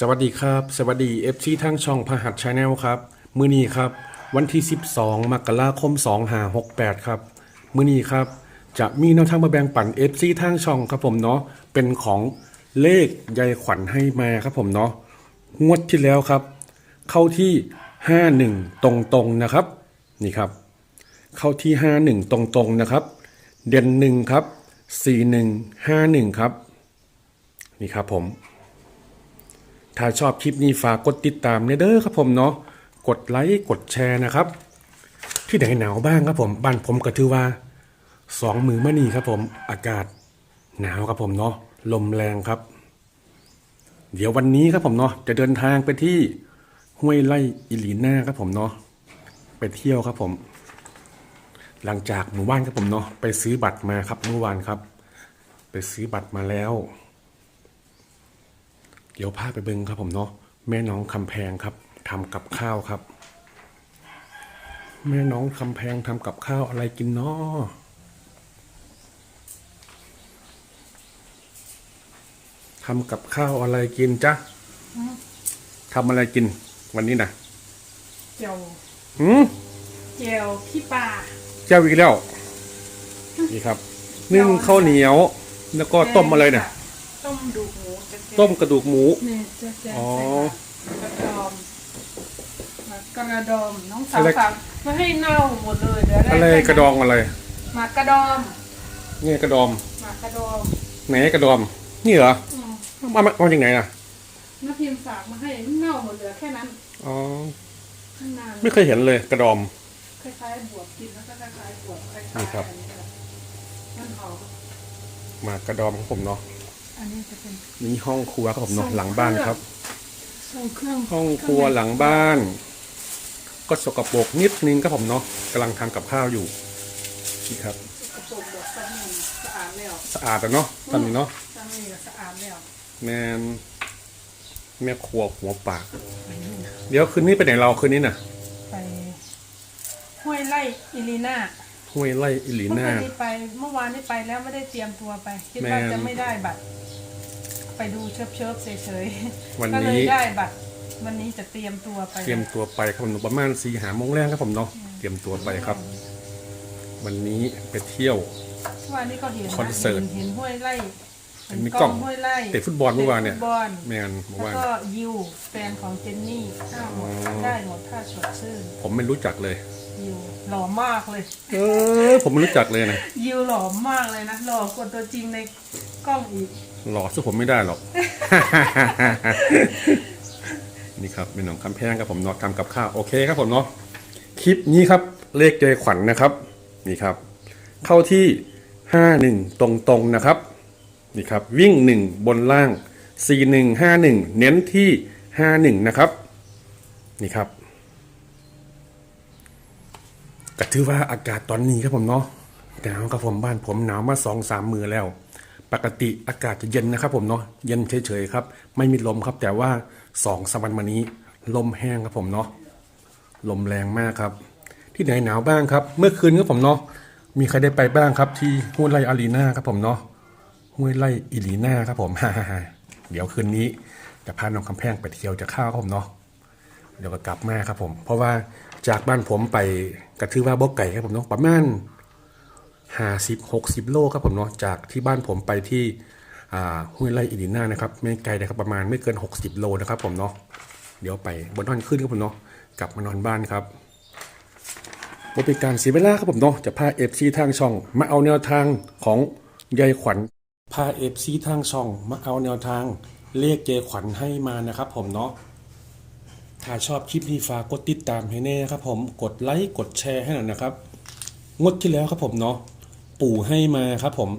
สวัสดีครับ สวัสดีเอฟซีทางช่องพหัสชาแนลครับ มือนี้ครับ วันที่ 12 มกราคม 2568 ครับ มือนี้ครับ จะมีแนวทางมาแบ่งปันเอฟซีทางช่องครับผมเนาะเป็นของเลขยายขวัญให้มาครับผมเนาะงวดที่แล้วครับ เข้าที่ 51 ตรงๆนะครับนี่ครับ เข้าที่ 51 ตรงๆนะครับ เด่นหนึ่งครับ 4151 ครับ นี่ครับผม ถ้าชอบคลิปนี้ฝากกดติดตามเด้อครับผมเนาะกดไลค์กดแชร์นะครับ ที่ไหนหนาวบ้างครับผมบ้านผมก็ถือว่าสองมือมานี่ครับผมอากาศหนาวครับผมเนาะลมแรงครับ เดี๋ยววันนี้ครับผมเนาะจะเดินทางไปที่ห้วยไร่อิลีน่าครับผมเนาะไปเที่ยวครับผม หลังจากหมู่บ้านครับผมเนาะไปซื้อบัตรมาครับเมื่อวานครับ ไปซื้อบัตรมาแล้ว เดี๋ยวพาไปเบิงครับผมเนาะแม่น้องคำแพงครับทำกับข้าวครับ แม่น้องคำแพงทำกับข้าวอะไรกินเนาะทำกับข้าวอะไรกินจ๊ะทำอะไรกินวันนี้นะเจียวหืมเจียวขี้ปลาเจ้าอีกแล้วนี่ครับนึ่งข้าวเหนียว แล้วก็ต้มอะไรเนี่ยต้มดูกหมูจะแกง ต้มกระดูกหมูเนี่ยจะแกงอ๋อ ใส่กระดอมกระดอมน้องสาอะวไรฝากไม่ให้เน่าหมดเลยเดี๋ยวอะไรกระดองอะไรหมากกระดอมเนี่ยกระดอมหมากกระดอมไหนกระดอม นี่เหรออืมมามามาจากไหนน่ะน้าพิมพ์ฝากมาให้เน่าหมดเหลือแค่นั้นอ๋อข้างนานไม่เคยเห็นเลยกระดอม คล้ายๆบวบกินแล้วก็คล้ายๆบวบคล้ายๆนี่ครับ อันนี้แหละมันหอมมากระดอมของผมเนาะ อันนี้จะเป็น นี่ห้องครัวครับผมเนาะหลังบ้านครับ ทรงเครื่องห้องครัวหลังบ้าน ก็สกปรกนิดนึงครับผมเนาะกำลังทำกับข้าวอยู่นี่ครับ กระปุกแบบสะอาดสะอาดแล้วสะอาดอะเนาะตอนนี้เนาะสะอาดก็สะอาดแล้วแมนแม่ครัวหัวปากเดี๋ยวคืนนี้ไปไหนเราคืนนี้น่ะไปห้วยไร่อิลีน่าห้วยไร่อิลีเมื่อน่าคืนนี้ไปเมื่อวานนี้ไปแล้วไม่ได้เตรียมตัวไป คิดว่าแม่นจะไม่ได้บัตร ไปดูเชิบเชิบๆเฉยวันๆก็เลยนี้ได้บัตรวันนี้จะเตรียมตัวไปเตรียมตัวไปครับผมประมาณสี่หาโมงแรกครับผมเนาะเตรียมตัวไปครับ วันนี้ไปเที่ยวเมื่อวานนี้ก็เห็นนะคอนเสิร์ตห็เห็นห้วยไร่เห็นมีกล้อง ห้วยไร่เตะฟุตบอลเมื่อวานเนี่ยตะฟุตบอลแมนเมื่อแล้ววานก็ยิวแฟนของเจนนี่ข้าวหมดอ๋อได้หมดท่าสดชื่นผมไม่รู้จักเลย ยิว หล่อมากเลย เออ ผมไม่รู้จักเลยนะ ยิวหล่อมากเลยนะหล่อกว่าตัวจริงในกล้องอีก หล่อสู้ผมไม่ได้หรอก นี่ครับเป็นหนองคำแพงครับผมเนาะทำกับข้าวโอเคครับผมเนาะคลิปนี้ครับเลขเจขวัญนะครับ นี่ครับ เข้าที่ห้าหนึ่งตรงๆนะครับ นี่ครับ วิ่งหนึ่งบนล่างสี่หนึ่งห้าหนึ่งเน้นที่ห้าหนึ่งนะครับ นี่ครับ ก็ถือว่าอากาศตอนนี้ครับผมเนาะหนาวครับผมบ้านผมหนาวมาสองสามมือแล้ว ปกติอากาศจะเย็นนะครับผมเนาะเย็นเฉยๆครับ ไม่มีลมครับแต่ว่าสองสามวันมานี้ ลมแห้งครับผมเนาะลมแรงมากครับ ที่ไหนหนาวบ้างครับ เมื่อคืนครับผมเนาะมีใครได้ไปบ้างครับ ที่ห้วยไร่อารีนาครับผมเนาะห้วยไร่อิลีนาครับผมฮ่าๆๆเดี๋ยวคืนนี้จะพาน้องคำแพงไปเที่ยวจะข้าวครับผมเนาะเดี๋ยวก็กลับมาครับผม เพราะว่าจากบ้านผมไป กระทือว่าบกไก่ครับผมเนาะประมาณห้าสิบหกสิบโลครับผมเนาะจากที่บ้านผมไปที่ห้วยไร่อินดีนานะครับไม่ไกลนะครับประมาณไม่เกิน 60 โลนะครับผมเนาะเดี๋ยวไปบนนอนขึ้นครับผมเนาะกลับมานอนบ้านครับบเป็นการเสียเวลาครับผมเนาะจะพาเอฟซีทางช่อง มาเอาแนวทางของยายขวัญพาเอฟซีทางช่อง มาเอาแนวทางเลขยายขวัญให้มานะครับผมเนาะ ถ้าชอบคลิปนี้ฝากกดติดตามให้แน่ครับผมกดไลค์กดแชร์ให้หน่อยนะครับ งดที่แล้วครับผมเนาะปู่ให้มาครับผม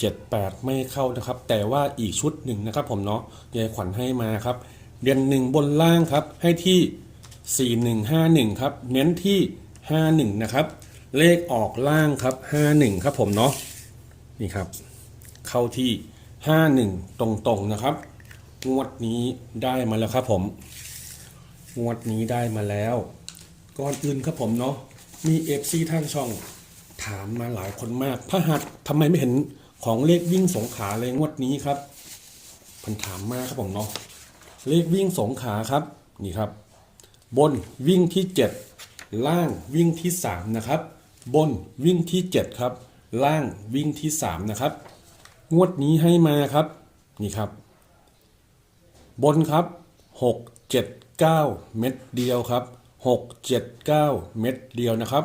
78ไม่เข้านะครับ แต่ว่าอีกชุดหนึ่งนะครับ ผมเนาะยายขวัญให้มาครับเดือนหนึ่งบนล่างครับ ให้ที่4151ครับเน้นที่51นะครับ เลขออกล่างครับ51ครับผมเนาะนี่ครับ เข้าที่51ตรงๆนะครับงวดนี้ได้มาแล้วครับผม งวดนี้ได้มาแล้ว ก่อนอื่นครับผมเนาะมีเอฟซีทางช่อง ถามมาหลายคนมากพระหัสทำไมไม่เห็นของเลขวิ่งสงขาเลยงวดนี้ครับพันถามมากครับผมเนาะเลขวิ่งสองขาครับนี่ครับ บนวิ่งที่ 7 ล่างวิ่งที่3นะครับบนวิ่งที่7ครับล่างวิ่งที่3นะครับงวดนี้ให้มาครับนี่ครับ บนครับ 6 7 9 เม็ดเดียวครับ 6 7 9 เม็ดเดียวนะครับ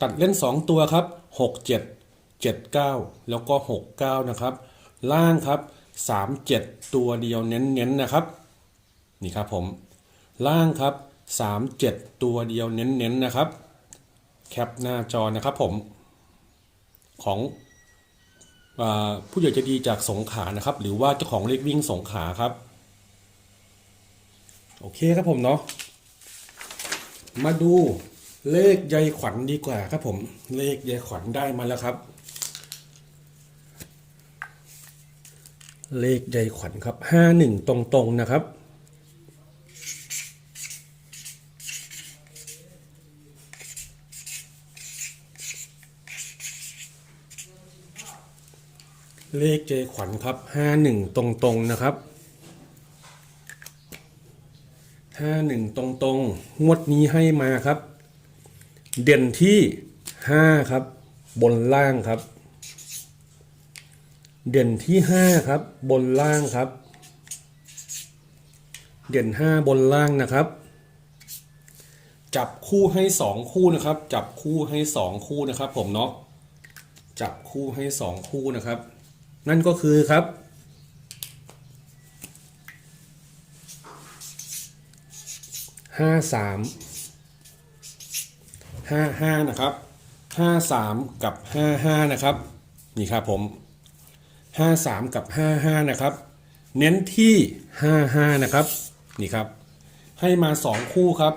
ตัดเล่น 2 ตัวครับ 6 7 7 9 แล้วก็ 6 9 นะครับ ล่างครับ 3 7 ตัวเดียวเน้นๆนะครับ นี่ครับผม ล่างครับ 3 7 ตัวเดียวเน้นๆนะครับ แคปหน้าจอนะครับผม ของอผู้ใหญ่จะดีจากสงขานะครับ หรือว่าเจ้าของเลขวิ่งสงขาครับ โอเคครับผมเนาะมาดูเลขยายขวัญดีกว่าครับผม เลขยายขวัญได้มาแล้วครับ เลขยายขวัญครับห้าหนึ่งตรงๆนะครับ เลขเจขวัญครับห้าหนึ่งตรงๆนะครับ ห้าหนึ่งตรงๆ งวดนี้ให้มาครับ เด่นที่ห้าครับ บนล่างครับ เด่นที่ห้าครับ บนล่างครับ เด่นห้าบนล่างนะครับ จับคู่ให้สองคู่นะครับ จับคู่ให้สองคู่นะครับ ผมเนาะจับคู่ให้สองคู่นะครับ นั่นก็คือครับ ห้าสามห้าห้านะครับห้าสามกับห้าห้านะครับ นี่ครับผมห้าสามกับห้าห้านะครับ เน้นที่ห้าห้านะครับ นี่ครับ ให้มาสองคู่ครับ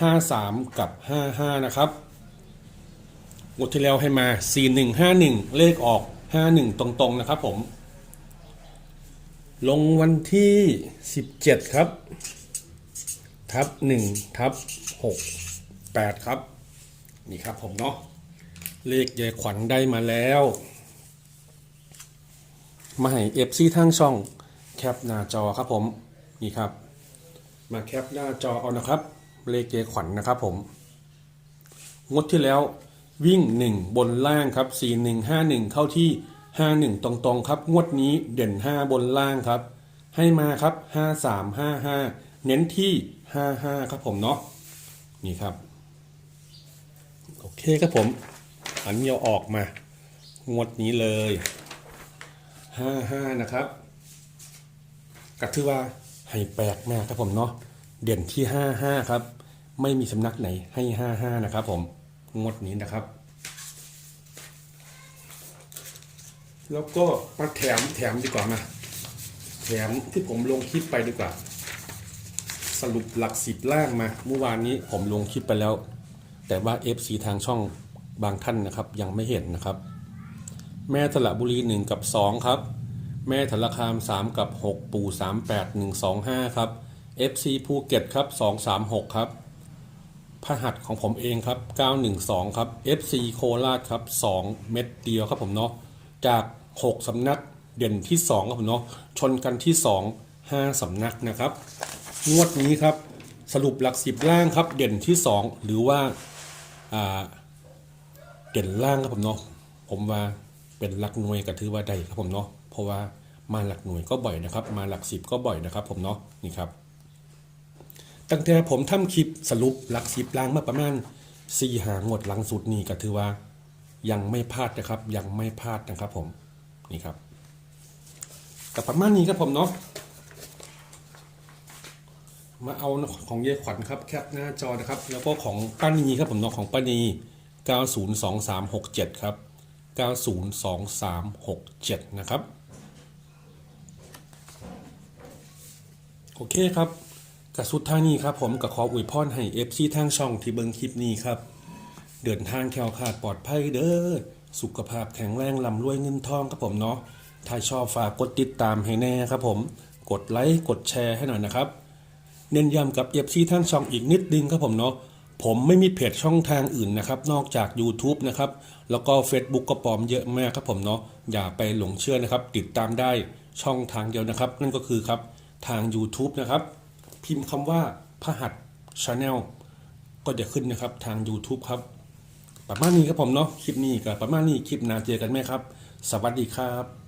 ห้าสามกับห้าห้านะครับงวดที่แล้วให้มา4151เลขออก51ตรงๆนะครับผม ลงวันที่17ครับ ทับ1ทับ6 8 ครับ นี่ครับผมเนาะเลขยายขวัญได้มาแล้ว มาให้เอฟซีทางช่องแคปหน้าจอครับผม นี่ครับ มาแคปหน้าจอเอานะครับ เลขยายขวัญนะครับผมงดที่แล้ววิ่ง 1 บนล่างครับ 4151 เข้าที่ 51 ตรงๆ ครับ งวดนี้เด่น 5 บนล่างครับ ให้มาครับ 5355 เน้นที่ 55ครับผมเนาะนี่ครับ โอเคครับผม อันนี้เอาออกมางวดนี้เลย55นะครับก็ถือว่าให้แปลกมากครับผมเนาะเด่นที่55ครับ ไม่มีสำนักไหนให้55นะครับ ผมงวดนี้นะครับ แล้วก็มาแถมแถมดีกว่ามาแถมที่ผมลงคลิปไปดีกว่า สรุปหลักสิบล่างมา เมื่อวานนี้ผมลงคลิปไปแล้ว แต่ว่า FC ทางช่องบางท่านนะครับ ยังไม่เห็นนะครับ แม่สระบุรี 1 กับ 2 ครับ แม่ธารคาม 3 กับ 6 ปู่ 38 1 2 5 ครับ FC ภูเก็ตครับ 236 ครับพหัสของผมเองครับ 912 ครับ FC โคราชครับ 2 เม็ดเดียวครับผมเนาะจาก 6สำนักเด่นที่ 2 ครับผมเนาะชนกันที่ 2 5สำนักนะครับ งวดนี้ครับสรุปหลักสิบล่างครับ เด่นที่2หรือว่าอ่าเด่นล่างครับผมเนาะผมว่าเป็นหลักหน่วยก็ถือว่าได้ครับผมเนาะเพราะว่ามาหลักหน่วยก็บ่อยนะครับ มาหลักสิบก็บ่อยนะครับ ผมเนาะนี่ครับ ตั้งแต่ผมทำคลิปสรุปหลักสิบล้างมาประมาณสี่หางวดหลังสุดนี่ก็ถือว่ายังไม่พลาดนะครับ ยังไม่พลาดนะครับ ผมนี่ครับกับประมาณนี้ครับผมเนาะ มาเอาของเยขวัญครับแคปหน้าจอนะครับ แล้วก็ของป้านีครับผมเนาะของป้านี902367 ครับ 902367 นะครับ โอเคครับกับสุดท้ายนี้ครับผมกับขออวยพรให้เอฟซีทางช่องที่เบิงคลิปนี้ครับ เดินทางแคล้วคลาดปลอดภัยเด้อสุขภาพแข็งแรงลำรวยเงินทองครับผมเนาะถ้าชอบฝากกดติดตามให้แน่ครับผม กดไลค์กดแชร์ให้หน่อยนะครับ เน้นย้ำกับเอฟซีทางช่องอีกนิดนึงครับผมเนาะผมไม่มีเพจช่องทางอื่นนะครับ นอกจาก YouTube นะครับ แล้วก็ Facebook ก็ปลอมเยอะมากครับผมเนาะอย่าไปหลงเชื่อนะครับ ติดตามได้ช่องทางเดียวนะครับ นั่นก็คือครับทาง YouTube นะครับ พิมพ์คำว่าพหัสชาแนลก็จะขึ้นนะครับทาง YouTube ครับ ประมาณนี้ครับผมเนาะคลิปนี้ก็ประมาณนี้คลิปนาเจอกันไหมครับ สวัสดีครับ